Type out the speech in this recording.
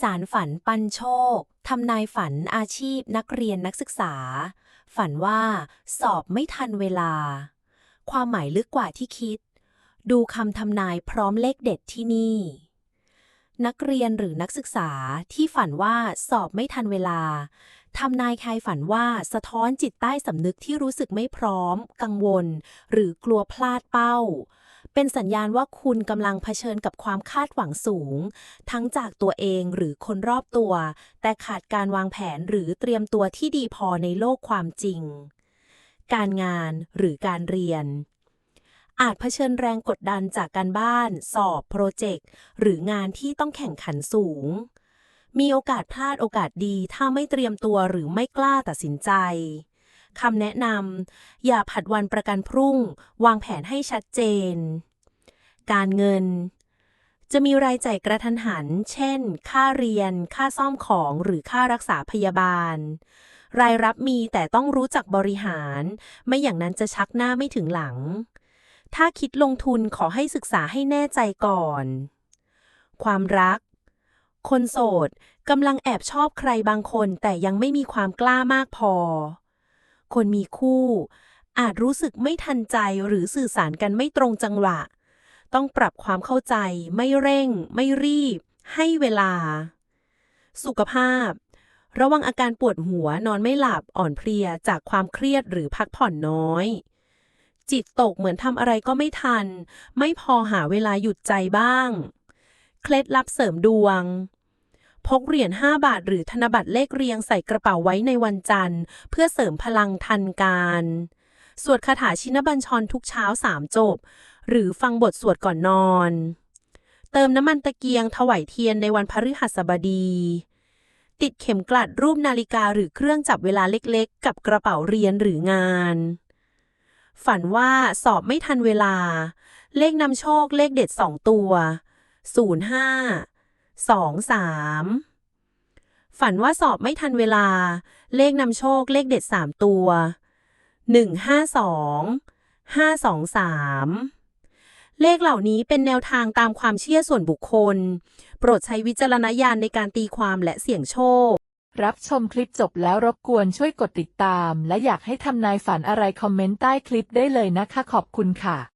สารฝันปันโชค ทำนายฝันอาชีพนักเรียนนักศึกษา ฝันว่าสอบไม่ทันเวลา ความหมายลึกกว่าที่คิด ดูคำทำนายพร้อมเลขเด็ดที่นี่ นักเรียนหรือนักศึกษาที่ฝันว่าสอบไม่ทันเวลาทำนายคายฝันว่าสะท้อนจิตใต้สำนึกที่รู้สึกไม่พร้อม กังวล หรือกลัวพลาดเป้า เป็นสัญญาณว่าคุณกำลังเผชิญกับความคาดหวังสูง ทั้งจากตัวเองหรือคนรอบตัว แต่ขาดการวางแผนหรือเตรียมตัวที่ดีพอในโลกความจริง การงานหรือการเรียน อาจเผชิญแรงกดดันจากการบ้าน สอบ โปรเจกต์ หรืองานที่ต้องแข่งขันสูง มีโอกาสพลาดโอกาสดีถ้าไม่เตรียมตัวหรือไม่กล้าตัดสินใจ คำแนะนำอย่าผัดวันประกันพรุ่ง วางแผนให้ชัดเจน การเงิน จะมีรายจ่ายกระทันหัน เช่น ค่าเรียน ค่าซ่อมของหรือค่ารักษาพยาบาล รายรับมีแต่ต้องรู้จักบริหาร ไม่อย่างนั้นจะชักหน้าไม่ถึงหลัง ถ้าคิดลงทุนขอให้ศึกษาให้แน่ใจก่อน ความรักคนโสดกำลังแอบชอบใครบางคนแต่ยังไม่มีความกล้ามากพอ คนมีคู่ อาจรู้สึกไม่ทันใจหรือสื่อสารกันไม่ตรงจังหวะ ต้องปรับความเข้าใจ ไม่เร่ง ไม่รีบ ให้เวลา สุขภาพ ระวังอาการปวดหัวนอนไม่หลับอ่อนเพลียจากความเครียดหรือพักผ่อนน้อย จิตตกเหมือนทำอะไรก็ไม่ทัน ไม่พอหาเวลาหยุดใจบ้าง เคล็ดลับเสริมดวง พกเหรียญ5บาทหรือธนบัตรเลขเรียงใส่กระเป๋าไว้ในวันจันทร์ เพื่อเสริมพลังทันการ สวดคาถาชินบัญชรทุกเช้าสามจบ หรือฟังบทสวดก่อนนอน เติมน้ำมันตะเกียงถวายเทียนในวันพฤหัสบดี ติดเข็มกลัดรูปนาฬิกาหรือเครื่องจับเวลาเล็กๆ กับกระเป๋าเรียนหรืองานฝันว่าสอบไม่ทันเวลา เลขนำโชคเลขเด็ดสองตัว 05 23ฝันว่าสอบไม่ทันเวลา เลขนำโชคเลขเด็ดสามตัว152 523เลขเหล่านี้เป็นแนวทางตามความเชื่อส่วนบุคคล โปรดใช้วิจารณญาณในการตีความและเสี่ยงโชค รับชมคลิปจบแล้วรบกวนช่วยกดติดตาม และอยากให้ทำนายฝันอะไรคอมเมนต์ใต้คลิปได้เลยนะคะขอบคุณค่ะ